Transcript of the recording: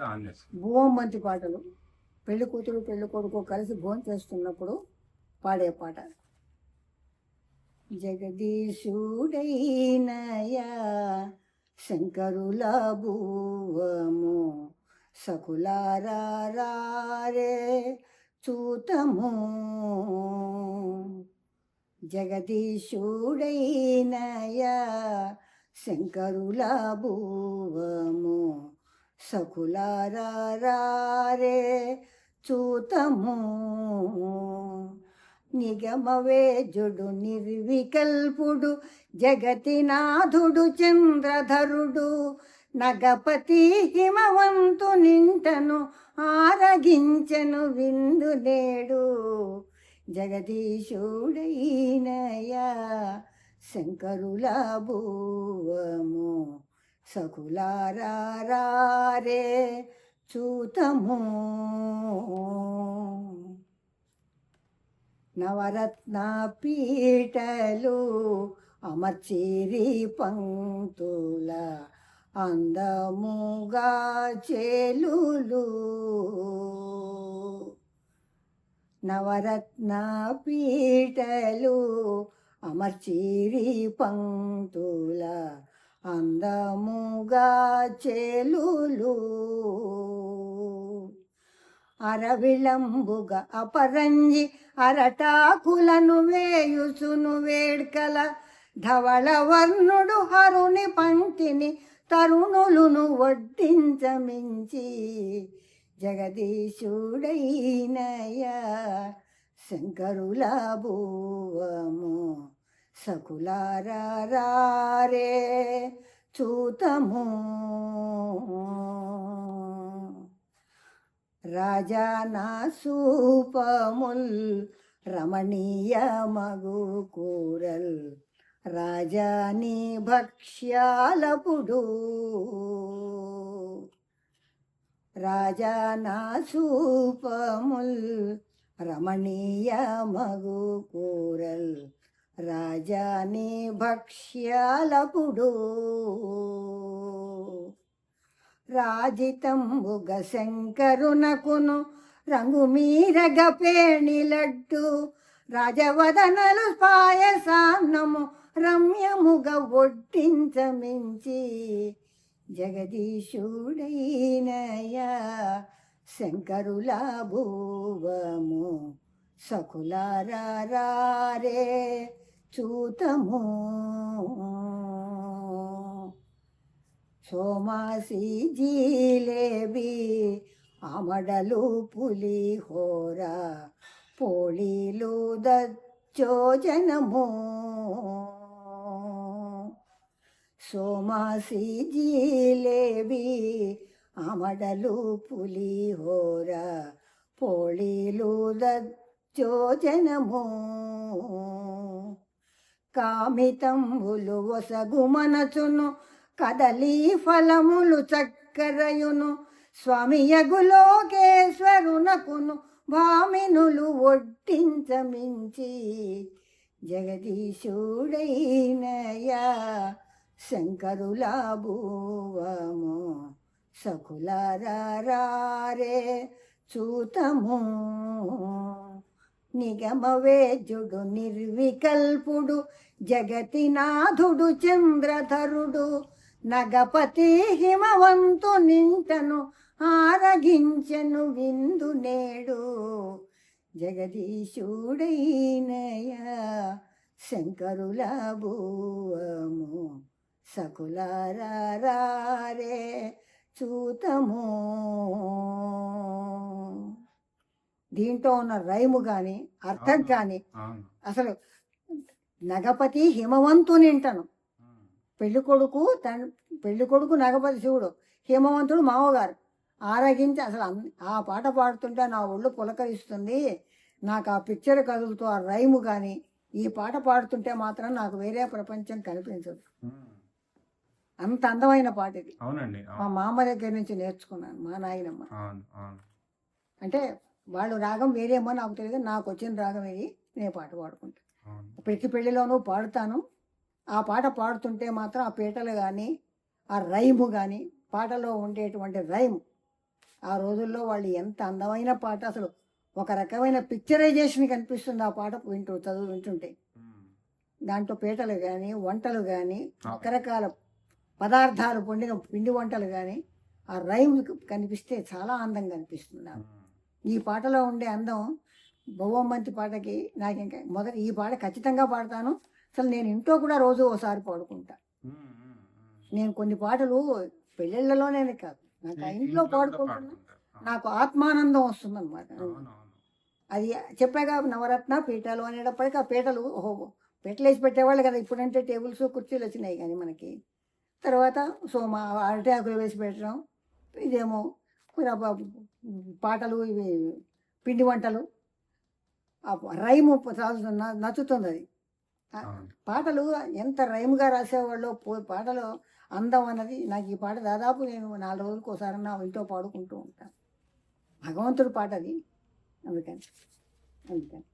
ఇప్పుడే భూమంతి పాటలు. పెళ్ళి కూతురు పెళ్ళి కొడుకు కలిసి భోజనం చేస్తున్నప్పుడు పాడే పాట. జగదీశుడైనయా శంకరుల భూవము సకులారారే చూతము. జగదీశుడైనయా శంకరుల భూవము సకులారే చూతము. నిగమవేజుడు నిర్వికల్పుడు జగతినాథుడు చంద్రధరుడు. నగపతి హిమవంతు నింటను ఆరగించెను విందు నేడు. జగదీశుడైనయా శంకరుల భూవము. సకులారారే చూతము. నవరత్న పీటలు అమర్చిరి పంక్తుల అందముగా చేలులు. నవరత్న పీటలు అమర్చిరి పంక్తుల అందముగా చేలులు. అరవిళంబుగా అపరంజి అరటాకులను వేయుసును వేడ్కల. ధవళ వర్ణుడు హరుని పంక్తిని తరుణులును వడ్డించమించి జగదీశుడైనయ శంకరుల భూవము. సకులారే చూతము. రాజానా సూపముల్ రమణీయ మగు కూరల్. రాజాని భక్ష్యాలపుడు. రాజానా సూపముల్ రమణీయ మగు కూరల్. రాజాని భక్ష్యాలపుడు. రాజితంబుగ శంకరునకును రంగు మీరగ పేణిలడ్డు రాజవదనలు పాయసాన్నము రమ్యముగ ఒడ్డించమించి జగదీశుడైనయా శంకరుల భూవము సకులారే చూతము. సోమాసి జీలేబి అమడలు పులిహోర పోళీలు దచ్చోజనము సోమాసి జీలేబి అమడలు పులిహోర పోళీలు దచ్చోజనము కామితంబులు ఒసగు మనసును కదలి ఫలములు చక్కరయును. స్వామియగు లోకేశ్వరునకును భామినులు ఒడ్డించమించి జగదీశుడైనయా శంకరులా భూవము సకులారారే చూతము. నిగమవేద్యుడు నిర్వికల్పుడు జగతినాథుడు చంద్రధరుడు. నగపతి హిమవంతు నింటను ఆరగించెను విందు నేడు. జగదీశుడైనయ శంకరుల భూవము సకులారే చూతము. దీంట్లో ఉన్న రైము కానీ అర్థం కానీ అసలు నగపతి హిమవంతునింటను పెళ్ళి కొడుకు తన పెళ్ళి కొడుకు నగపతి శివుడు హిమవంతుడు మామగారు. ఆరగించి అసలు ఆ పాట పాడుతుంటే నా ఒళ్ళు పులకరిస్తుంది. నాకు ఆ పిక్చర్ కదులుతూ ఆ రైము కానీ ఈ పాట పాడుతుంటే మాత్రం నాకు వేరే ప్రపంచం కనిపించదు. అంత అందమైన పాట ఇది. మా మామ దగ్గర నుంచి నేర్చుకున్నాను మా నాయనమ్మ. అంటే వాళ్ళు రాగం వేరేమో నాకు తెలియదు. నాకు వచ్చిన రాగం ఇది. నేను పాట పాడుకుంటాను ప్రతి పెళ్ళిలోనూ పాడుతాను. ఆ పాట పాడుతుంటే మాత్రం ఆ పీటలు కానీ ఆ రైము కానీ పాటలో ఉండేటువంటి రైమ్. ఆ రోజుల్లో వాళ్ళు ఎంత అందమైన పాట అసలు ఒక రకమైన పిక్చరైజేషన్ కనిపిస్తుంది ఆ పాట వింటూ చదువు వింటుంటే. దాంట్లో పీటలు కానీ వంటలు కానీ. రకరకాల పదార్థాలు పొండిన పిండి వంటలు కానీ ఆ రైమ్ కనిపిస్తే చాలా అందంగా అనిపిస్తుంది నాకు. ఈ పాటలో ఉండే అందం బొవ్వమ్మంతి పాటకి నాకు ఇంకా మొదటి ఈ పాట ఖచ్చితంగా పాడతాను. అసలు నేను ఇంట్లో కూడా రోజు ఓసారి పాడుకుంటా. నేను కొన్ని పాటలు పెళ్ళిళ్ళలోనే కాదు. నాకు ఆ ఇంట్లో పాడుకుంటున్నా. నాకు ఆత్మానందం వస్తుంది అనమాట అది. చెప్పాగా నవరత్న పీఠాలు అనేటప్పటికీ ఆ పీటలు ఓహో పీటలు వేసి పెట్టేవాళ్ళు కదా. ఇప్పుడంటే టేబుల్స్ కుర్చీలు వచ్చినాయి కానీ మనకి. తర్వాత సో మా అరటి ఆకులు వేసి పెట్టడం. ఇదేమో పాటలు ఇవి పిండి వంటలు. రైము నచ్చుతుంది అది. పాటలు ఎంత రైమ్గా రాసేవాళ్ళు పాటలు అందం అన్నది నాకు ఈ పాట దాదాపు నేను నాలుగు రోజులకు ఒకసారి నా ఇంట్లో పాడుకుంటూ ఉంటాను భగవంతుడి పాట అది. అందుకని అందుకని.